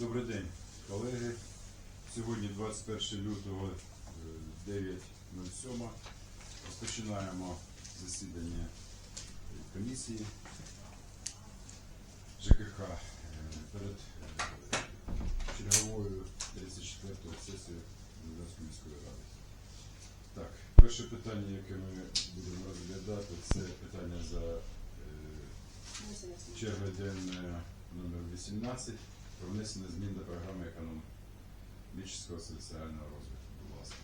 Добрий день, колеги. Сьогодні 21 лютого е, 9.07. Розпочинаємо засідання комісії ЖКХ е, перед е, черговою 34-ю сесією Львівської міської ради. Так, перше питання, яке ми будемо розглядати, це питання за е, Черга денна номер 18 про внесення змін до програми економічного соціального розвитку. Будь ласка.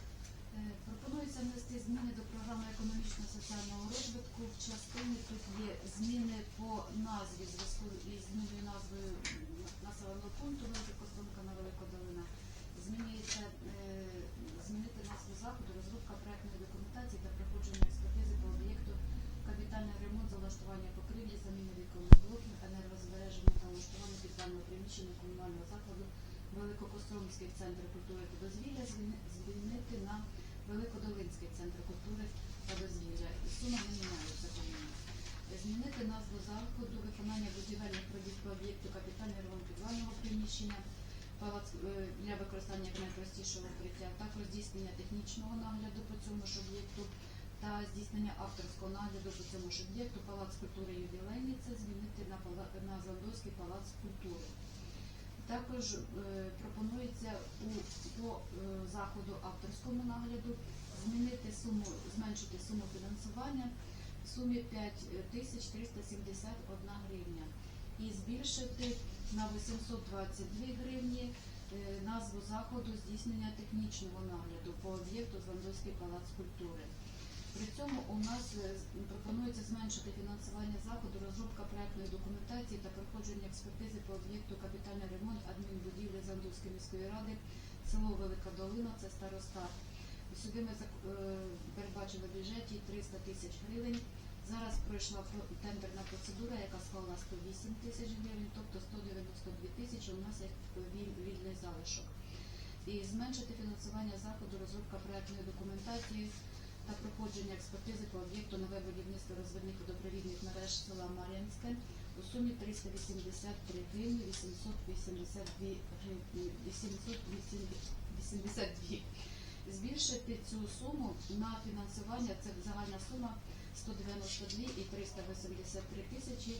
Е, Пропонується внести зміни до програми економічно-соціального розвитку. В частині тут є зміни по назві зв'язку із новою назвою населеного пункту Великокостромка на Великодолина. Змінюється е, змінити назву заходу, розробка проектної документації та проходження експертизи по об'єкту капітальний ремонт, залаштування покрівлі, заміни віконних блоків, енергозбереження та влаштування підвального приміщення комунального закладу Великокостромський центр культури та дозвілля змінити на Великодолинський центр культури та дозвілля. І сума не міняється по. Змінити назву заходу виконання будівельних робіт по об'єкту капітальний ремонт підвального приміщення, палац е, для використання найпростішого укриття, також здійснення технічного нагляду по цьому ж здійснення авторського нагляду по цьому об'єкту палац культури ювілейний це змінити на на Зандовський палац культури. Також е, пропонується у по е, заходу авторському нагляду змінити суму, зменшити суму фінансування в сумі 5 тисяч 371 гривня і збільшити на 822 гривні е, назву заходу здійснення технічного нагляду по об'єкту Звандовський палац культури. При цьому у нас е, пропонується зменшити фінансування заходу, розробка проектної документації та проходження експертизи по об'єкту капітальний ремонт адмінбудівлі Зандовської міської ради, село Велика Долина, це старостат. Сюди ми е, передбачили в бюджеті 300 тисяч гривень. Зараз пройшла про- тендерна процедура, яка склала 108 тисяч гривень, тобто 192 тисячі у нас як вільний залишок. І зменшити фінансування заходу, розробка проектної документації та проходження експертизи по об'єкту нове будівництво розвідних водопровідних мереж села Мар'янське у сумі 383 гривні 882 гривні 882. Збільшити цю суму на фінансування, це загальна сума 192 і 383 тисячі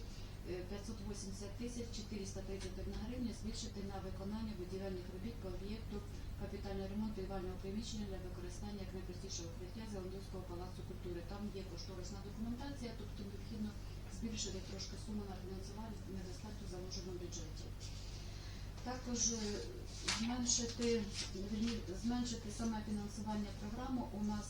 580 тисяч 431 гривня збільшити на виконання будівельних робіт по об'єкту капітальний ремонт підвального приміщення для використання як найпростішого укриття Зеландовського палацу культури. Там є кошторисна документація, тобто необхідно збільшити трошки суму на фінансування заложено в бюджеті. Також е, зменшити, зменшити саме фінансування програми у нас,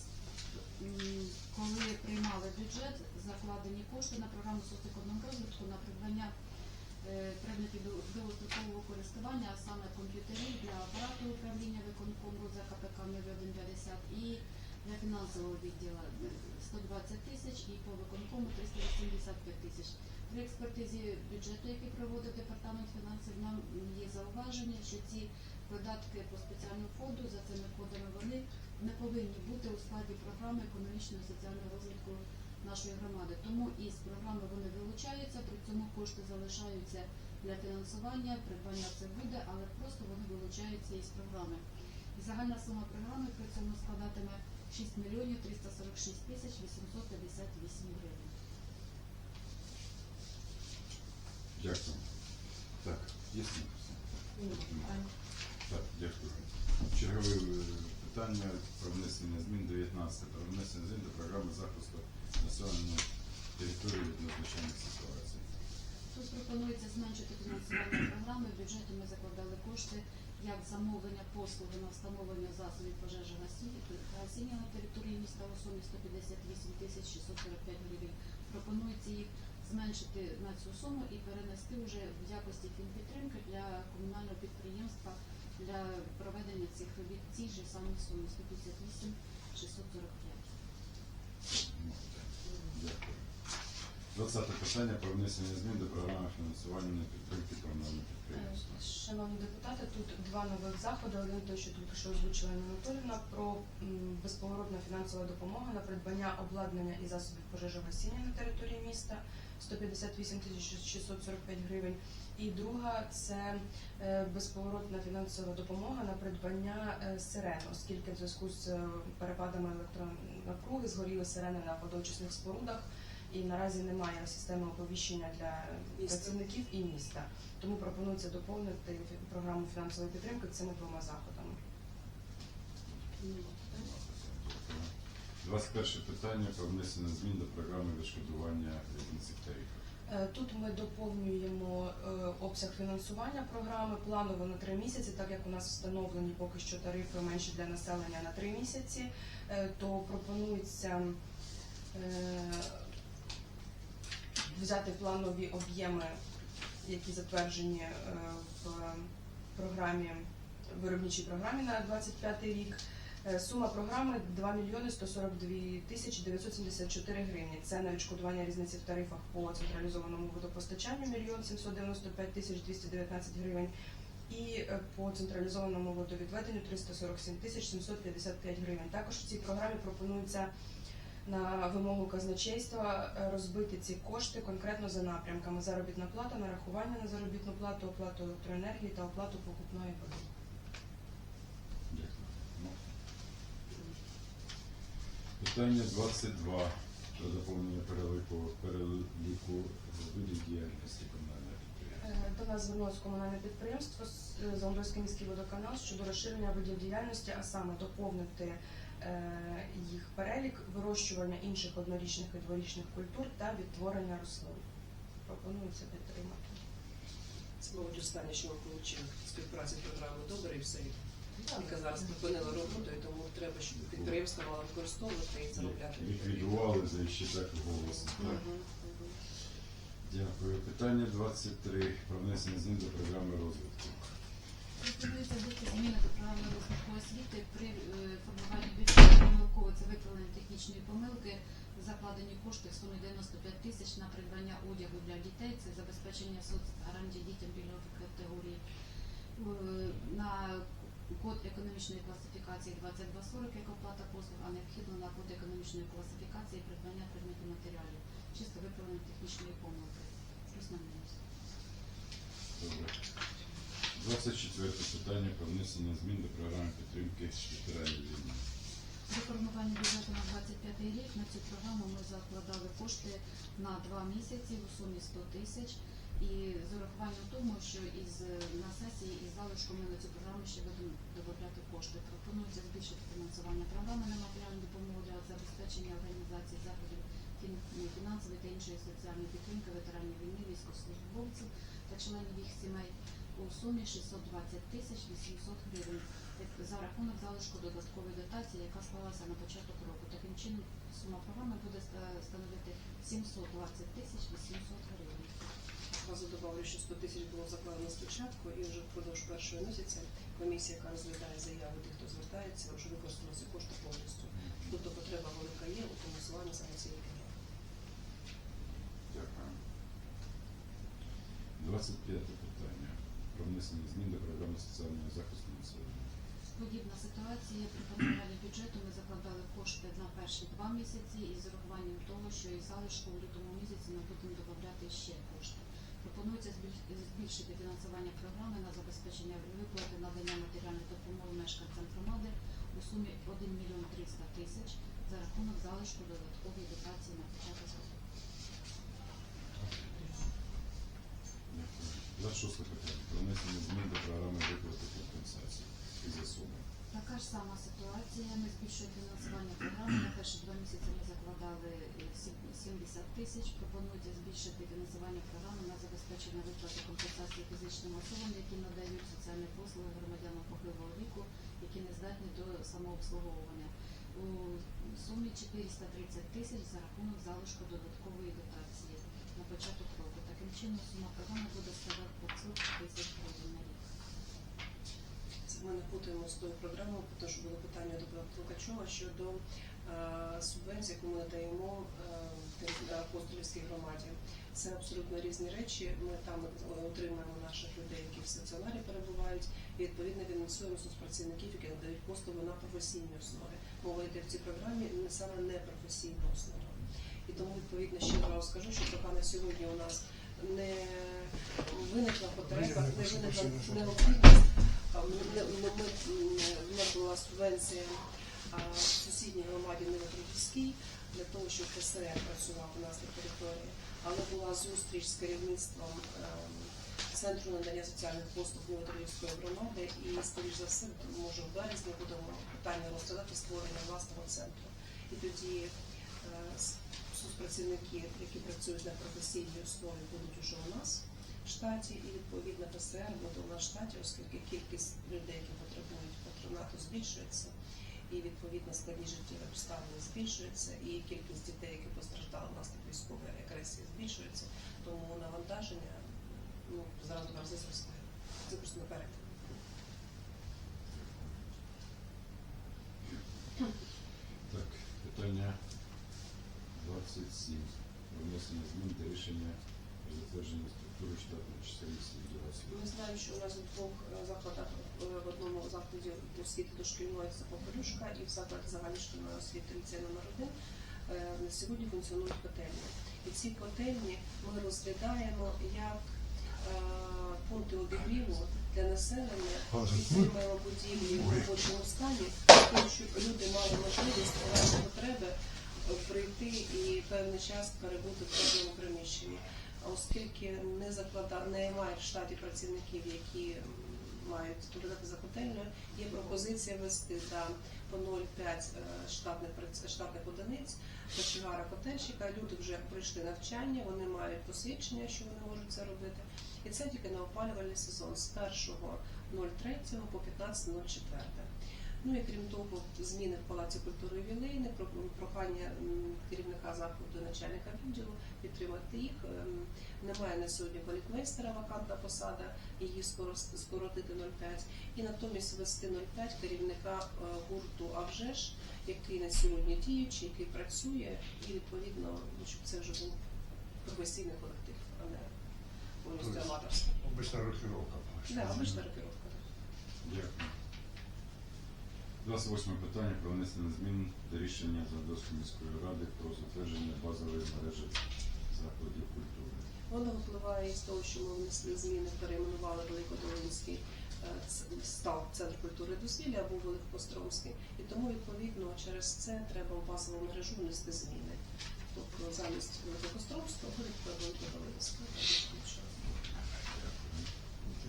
коли приймали бюджет, закладені кошти на програму соцекономрозвитку на придбання е, предметів до- довгострокового користування, а саме комп'ютерів для апарату управління виконкому за КПК 0150 і для фінансового відділу е, 120 тисяч і по виконкому 385 тисяч. При експертизі бюджету, який проводив департамент фінансів, нам є зауваження, що ці видатки по спеціальному фонду за цими кодами вони не повинні бути у складі програми економічного і соціального розвитку нашої громади. Тому із програми вони вилучаються, при цьому кошти залишаються для фінансування, придбання це буде, але просто вони вилучаються із програми. І загальна сума програми при цьому складатиме 6 мільйонів 346 тисяч 858 гривень. Дякую. Так, є все? Так, дякую. Чергове е, питання про внесення змін 19 про внесення змін до програми захисту населення території від надзвичайних ситуацій. Тут пропонується зменшити фінансування програми. В бюджеті ми закладали кошти як замовлення послуги на встановлення засобів пожежогасіння гасіння на території міста у сумі 158 тисяч 645 гривень. Пропонується їх зменшити на цю суму і перенести вже в якості фінпідтримки для комунального підприємства для проведення цих робіт в цій же самій сумі 158 645. Дякую. 20 питання про внесення змін до програми фінансування на підтримки комунального підприємства. Шановні депутати, тут два нових заходи. Один той, що тільки що озвучила Анатолівна, про безповоротна фінансова допомога на придбання обладнання і засобів пожежогасіння на території міста 158 тисяч 645 гривень. І друга це е, безповоротна фінансова допомога на придбання е, сирен, оскільки в зв'язку з е, перепадами електронапруги згоріли сирени на водоочисних спорудах, і наразі немає системи оповіщення для Міста. працівників і міста. Тому пропонується доповнити програму фінансової підтримки цими двома заходами. Нема питань. 21 питання про внесення змін до програми відшкодування. Е, Тут ми доповнюємо е, обсяг фінансування програми планово на три місяці, так як у нас встановлені поки що тарифи менші для населення на три місяці, е, то пропонується е, взяти планові об'єми, які затверджені е, в програмі виробничій програмі на 25 рік. Е, Сума програми 2 мільйони 142 тисячі 974 гривні. Це на відшкодування різниці в тарифах по централізованому водопостачанню 1 795 тисяч 219 гривень і е, по централізованому водовідведенню 347 тисяч 755 гривень. Також в цій програмі пропонується на вимогу казначейства е, розбити ці кошти конкретно за напрямками: заробітна плата, нарахування на заробітну плату, оплату електроенергії та оплату покупної води. Дякую. Ну. Питання 22 про доповнення переліку, переліку видів діяльності комунального підприємства. Е, До нас звернулося комунальне підприємство з- Замборський міський водоканал щодо розширення видів діяльності, а саме доповнити е, їх перелік вирощування інших однорічних і дворічних культур та відтворення рослин. Пропонується підтримати. Це, мабуть, останнє, що ми отримали співпраці програми «Добре» і все, яка зараз припинила роботу, і тому треба, щоб підприємство мало використовувати і заробляти. Ліквідували за ще так голосно. Так? Мгм, мгм. Дякую. Питання 23 про внесення змін до програми розвитку. Пропонується внести зміни до програми розвитку освіти при е, формуванні бюджету помилково це виправлення технічної помилки, закладені кошти в сумі 95 тисяч на придбання одягу для дітей, це забезпечення соцгарантій дітям пільгових категорій. Е, На код економічної класифікації 2240 як оплата послуг, а необхідно на код економічної класифікації придбання предметів матеріалів. Чисто виправлення технічної помилки. Плюс на мінус. Добре. 24 питання про внесення змін до програми підтримки ветеранів війни. При формуванні бюджету на 25 рік на цю програму ми закладали кошти на два місяці у сумі 100 тисяч. І з урахуванням тому, що із е, на сесії із залишком на цю програму ще будемо додати кошти. Пропонується збільшити фінансування програми на матеріальну допомогу для забезпечення організації заходів фінансової та іншої соціальної підтримки ветеранів війни, військовослужбовців та членів їх сімей у сумі 620 тисяч 800 гривень за рахунок залишку додаткової дотації, яка склалася на початок року. Таким чином сума програми буде становити 720 тисяч 800 гривень. Зразу добавлю, що 100 тисяч було закладено спочатку, і вже впродовж першого місяця комісія, яка розглядає заяви тих, хто звертається, вже використала ці кошти повністю. Тобто потреба велика є у фінансуванні саме цієї програми. Дякую. 25 питання про внесення змін до програми соціального захисту населення. Подібна ситуація при формуванні бюджету ми закладали кошти на перші два місяці і з урахуванням того, що і залишку в лютому місяці ми будемо додати ще кошти. Пропонується збільшити фінансування програми на забезпечення виплати надання матеріальної допомоги мешканцям громади у сумі 1 мільйон 300 тисяч за рахунок залишку додаткової дотації на початок року. Дякую. 26 питання про внесення змін до програми виплати компенсації і за суми. Така ж сама ситуація. Ми збільшуємо фінансування програми. На перші два місяці ми закладали е, 70 тисяч. Пропонується збільшити фінансування програми на забезпечення виплати компенсації фізичним особам, які надають соціальні послуги громадянам похилого віку, які не здатні до самообслуговування. У сумі 430 тисяч за рахунок залишку додаткової дотації на початок року. Таким чином сума програми буде складати 500 тисяч гривень путаємо з тою програмою, тому що було питання до пана Толкачова щодо е, субвенцій, яку ми надаємо е, апостолівській громаді. Це абсолютно різні речі. Ми там е, отримуємо наших людей, які в стаціонарі перебувають, і відповідно фінансуємо соцпрацівників, які надають послуги на професійній основі. Мова йде в цій програмі не саме не професійна основа. І тому відповідно ще раз скажу, що поки на сьогодні у нас не виникла потреба, не виникла необхідність. У нас була субвенція в сусідній громаді Новотрудівській для того, щоб ПСР працював у нас на території. Але була зустріч з керівництвом ем, Центру надання соціальних послуг Новотрудівської громади і, скоріш за все, може в березні будемо питання розглядати створення власного центру. І тоді е, соцпрацівники, які працюють на професійній основі, будуть уже у нас штаті, і відповідно ПСР буде у нас в штаті, оскільки кількість людей, які потребують патронату, збільшується, і відповідно складні життєві обставини збільшуються, і кількість дітей, які постраждали внаслідок військової агресії, збільшується, тому навантаження ну, зараз два рази зростає. Це просто наперед. Так, питання 27. Про внесення змін до рішення затвердження структури штатної чисельності відділу освіти. Ми знаємо, що у нас в двох е, закладах е, в одному закладі освіти дошкільної це Попелюшка і в закладі загальношкільної освіти ліцей номер 1 на сьогодні функціонують котельні. І ці котельні ми розглядаємо як е, пункти обігріву для населення, підтримуємо будівлі в робочому стані, того, щоб люди мали можливість у потреби е, прийти і певний час перебути в теплому приміщенні. Оскільки не заклада не мають в штаті працівників, які мають доглядати за котельнею, є пропозиція вести да, по 0,5 е, штатних штатних одиниць кочегара котельщика. Люди вже пройшли навчання, вони мають посвідчення, що вони можуть це робити. І це тільки на опалювальний сезон з 1.03 по 15.04. Ну і крім того, зміни в Палаці культури про- прохання керівника закладу, начальника відділу підтримати їх. Ем, Немає на сьогодні балетмейстера, вакантна посада, її скоро скоротити 0,5. І натомість ввести 0,5 керівника е, гурту «Авжеш», який на сьогодні діючий, який працює, і відповідно, ну, щоб це вже був професійний колектив, а не повністю Тобто аматорський. Обычная рокировка. Да, обична рокировка. Дякую. 28 питання про внесення змін до рішення Задоської міської ради про затвердження базової мережі закладів культури. Воно випливає із того, що ми внесли зміни, перейменували Великодолинський е, став Центр культури дозвілля або Великопостромський. І тому, відповідно, через це треба в базову мережу внести зміни. Тобто замість Великопостромського буде Великодолинського.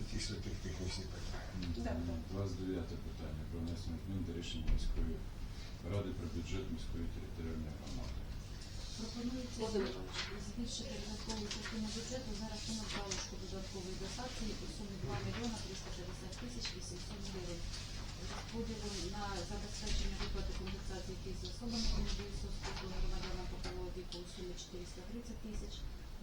Технические питания. Да, да. 29 питання про внесення змін до рішення міської ради про бюджет міської територіальної громади. Пропонується збільшити видаткову частину бюджету за рахунок залишку додаткової дотації у сумі 2 мільйона 350 тисяч 800 гривень. Розподілом на забезпечення виплати компенсації яких з особами комуністів спілку громадянам похилого віку у сумі 430 тисяч,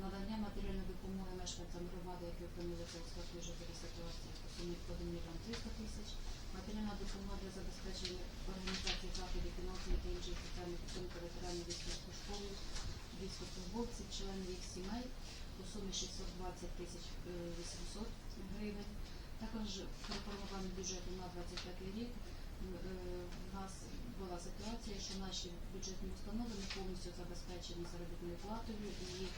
надання матеріальної допомоги мешканцям громади, які опинилися у складній житловій ситуації у сумі 1 мільйон 300 тисяч, матеріальна допомога для забезпечення організації заходів фінансової та іншої соціальної підтримки ветеранів військовослужбовців, військовослужбовців, членів їх сімей у сумі 620 тисяч е, 800 гривень. Також формуванні бюджету на 25 рік м, е, нас була ситуація, що наші бюджетні установи не повністю забезпечені заробітною платою і е,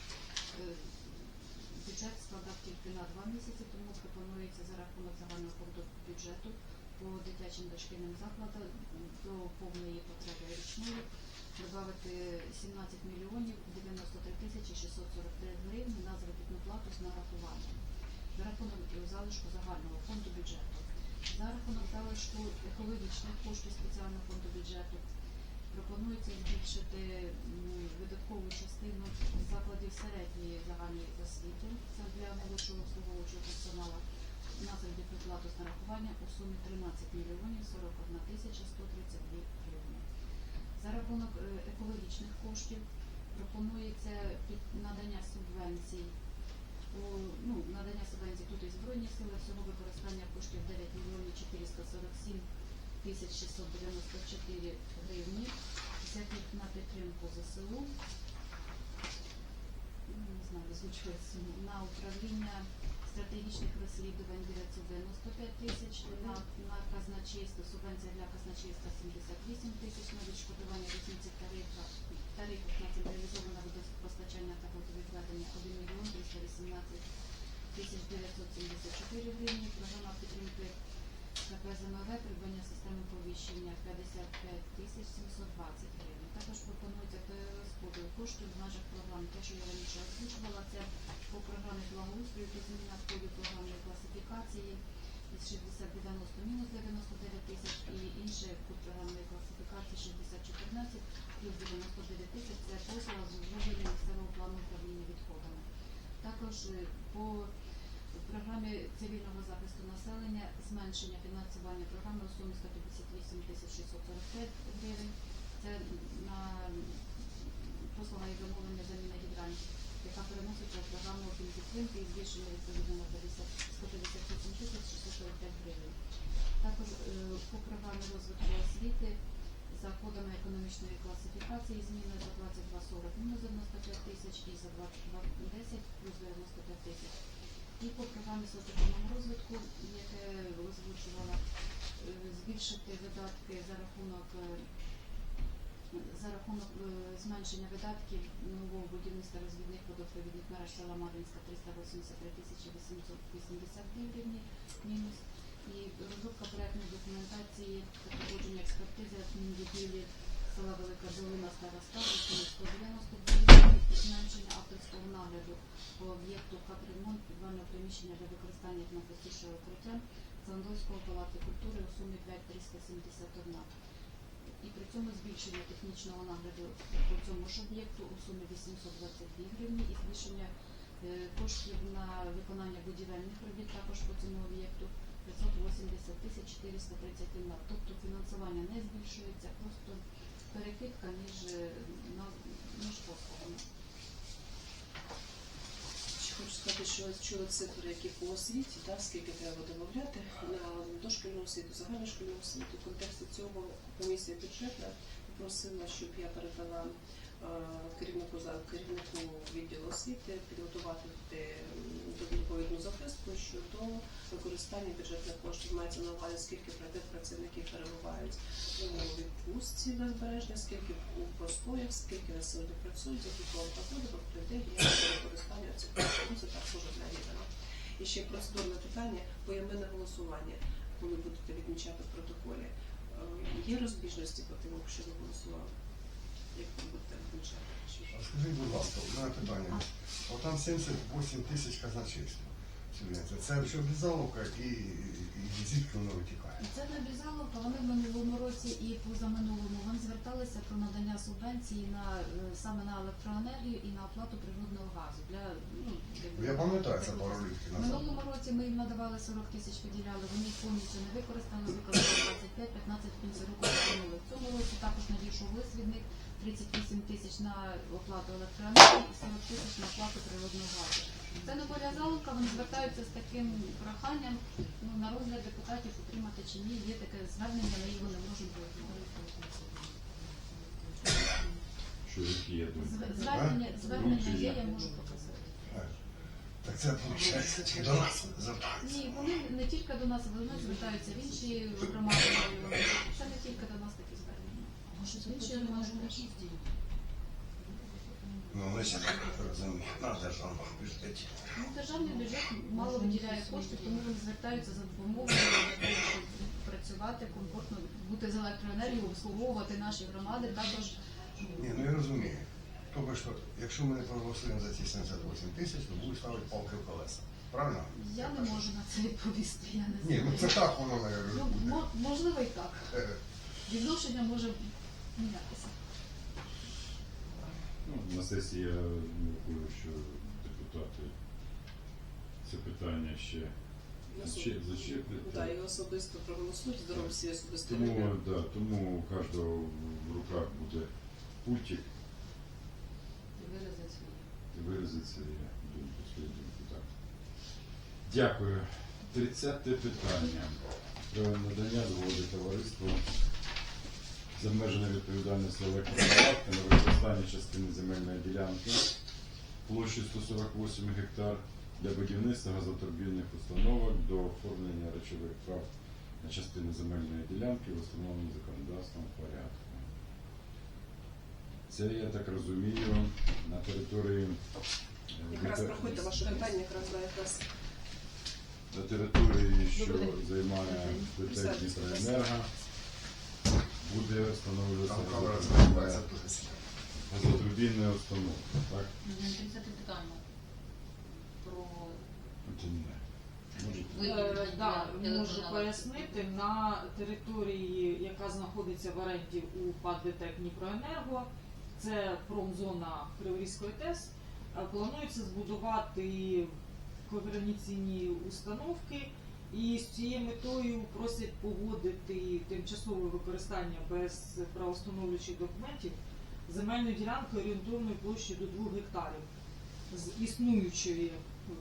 бюджет складав тільки на два місяці, тому пропонується за рахунок загального фонду бюджету по дитячим дошкільним закладам до повної потреби річної додати 17 мільйонів 93 тисячі 643 гривні на заробітну плату з нарахуванням за рахунок е, залишку загального фонду бюджету. За рахунок залишку екологічних коштів спеціального фонду бюджету пропонується збільшити видаткову частину закладів середньої загальної освіти. Це для молодшого обслуговуючого персоналу. На заробітну плату з нарахування у сумі 13 мільйонів 41 тисяча 132 гривні. За рахунок е, екологічних коштів пропонується надання субвенцій. У ну, надання субвенцій тут і Збройні сили, всього використання коштів 9 мільйонів 447 тисяч 694 гривні. Взяти на підтримку ЗСУ, ну, не знаю, озвучує на управління стратегічних розслідувань 995 тисяч, на, на казначейство субвенція для казначейства 78 тисяч на відшкодування різниці тарифа, тарифів на централізоване водопостачання та водовідведення 1 мільйон 318 тисяч 974 гривні. Програма підтримки КП ЗМВ придбання системи повіщення 55 тисяч 720 гривень. Також пропонується перерозподіл коштів в межах програми. Те, що я раніше озвучувала, це по програмі благоустрою та зміна входу програмної класифікації із 60-90 мінус 99 тисяч і інше код програмної класифікації 6014 плюс 99 тисяч це послуга з узгодження місцевого плану управління відходами. Також е, по програмі цивільного захисту населення зменшення фінансування програми у сумі 158 тисяч 645 гривень. Це на послуга і замовлення заміни гідрантів, яка переноситься в програму підтримки і збільшення відповідно на 50 158 тисяч 645 гривень. Також е, по програмі розвитку освіти за кодами економічної класифікації зміни за 2240 мінус 95 тисяч і за 2210 плюс 95 тисяч. І по програмі соціального розвитку, яке озвучувала, е, збільшити видатки за рахунок е, за рахунок е, зменшення видатків нового будівництва розвідних водопровідних мереж села Мар'їнська 383 тисячі 882 гривні мінус. І розробка проектної документації та проводження експертизи адмінвідділі села Велика Долина Староста 192 гривні і зменшення авторського нагляду по об'єкту капремонт підвального приміщення для використання найпростішого укриття Зандольського палати культури у сумі 5371. І при цьому збільшення технічного нагляду по цьому ж об'єкту у сумі 822 гривні і збільшення е, коштів на виконання будівельних робіт також по цьому об'єкту 580 тисяч 431. Тобто фінансування не збільшується, просто перекидка між, е, на- між послугами. Хочу сказати, що чули цифри, які по освіті, да, скільки треба домовляти на дошкільну освіту, загальношкільну освіту. В контексті цього комісія бюджетна попросила, щоб я передала керівнику за керівнику відділу освіти підготувати е, відповідну записку щодо використання бюджетних коштів. Мається на увазі, скільки працівників перебувають у відпустці збереження, скільки у простоях, скільки на сьогодні працюють, які проходить, тобто де є використання цих коштів. Це так дуже для відомо. І ще процедурне питання поіменне голосування, коли будете відмічати в протоколі. Е, Є розбіжності по тим, що ви голосували? А Скажіть, будь ласка, мене питання. От там 78 тисяч казначейства. Це вже обізаловка і, і звідки воно витікає. Це не обов'язково, вони в минулому році і позаминулому вони зверталися про надання субвенції на е, саме на електроенергію і на оплату природного газу. Для ну Ну, Я пам'ятаю це пару років В назад. минулому році ми їм надавали 40 тисяч, виділяли, вони повністю не використали, використали 25-15 в кінці року. В цьому році також надійшов лист від них 38 тисяч на оплату електроенергії і 40 тисяч на оплату природного газу. Це не обов'язково, вони звертаються з таким проханням ну, на розгляд депутатів утримати чи ні. Є таке звернення, ми його не які є Звернення, звернення є, я можу показати. Так це виходить до нас звертаються. Ні, вони не тільки до нас, вони звертаються в інші громади. Це не тільки до нас такі звернення. Інші громади теж. Ну, ми ще розуміємо, на державному бюджеті. Ну, державний бюджет мало виділяє кошти, тому вони звертаються за допомогою щоб працювати комфортно, бути з електроенергією, обслуговувати наші громади. Також Ні, ну я розумію. Тобто, що, якщо ми не проголосуємо за ці 78 тисяч, то будуть ставити палки в колеса. Правильно? я не можу на це відповісти. Я не Ні, знаю. ну це так воно, Ну, мо- можливо і так. Е, Відношення може мінятися. Ну, на сесії я міркую, що депутати це питання ще заче- зачеплять. Да, і особисто проголосують, здоров'я всі особисто. Тому, да, тому у кожного в руках буде пультик Виразити свої. і виразити свою думку, свою думку. Так. Дякую. Тридцяте питання. Про надання згоди товариству з обмеженою відповідальністю електроналадки на використання частини земельної ділянки площею 148 гектар для будівництва газотурбінних установок до оформлення речових прав на частини земельної ділянки в установленому законодавством порядку. Це, я так розумію, на території е, Якраз проходьте ваше питання, якраз да, якраз. На території, що займає день. Дніпроенерго, буде встановлюватися Там камера газотурбінна- дуже сильно. газотурбінна установка, так? Це питання про Чи ні? Е, да, можу пояснити на території, яка знаходиться в оренді у ПАД ДТЕК Дніпроенерго, це промзона Криворізької ТЕС. е, Планується збудувати когранаційні установки, і з цією метою просять погодити тимчасове використання без правостановлюючих документів земельної ділянки орієнтовною площею до 2 гектарів з існуючої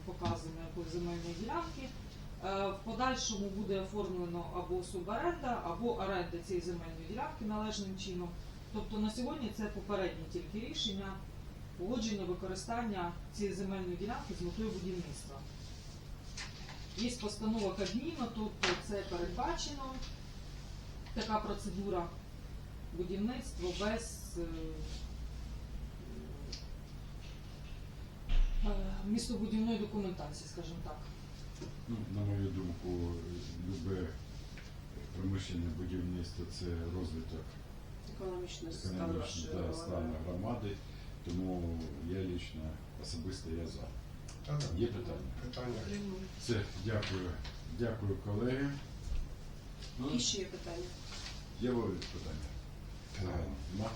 показаної земельної ділянки. Е, В подальшому буде оформлено або суборенда, або оренда цієї земельної ділянки належним чином. Тобто на сьогодні це попереднє тільки рішення погодження використання цієї земельної ділянки з метою будівництва. Є постанова Кабміну, тобто це передбачено така процедура будівництва без е, е, містобудівної документації, скажімо так. Ну, на мою думку, любе промишлене будівництво це розвиток економічно економічного стану громади, тому я лично особисто я за. Є питання? Питання. Все, дякую. Дякую, колеги. Ну, І ще є питання. є ви питання? Нема. Нема?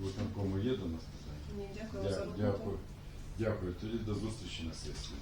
Виконкому є до нас питання? Ні, дякую за роботу. Дякую. Дякую. Тоді до зустрічі на сесії.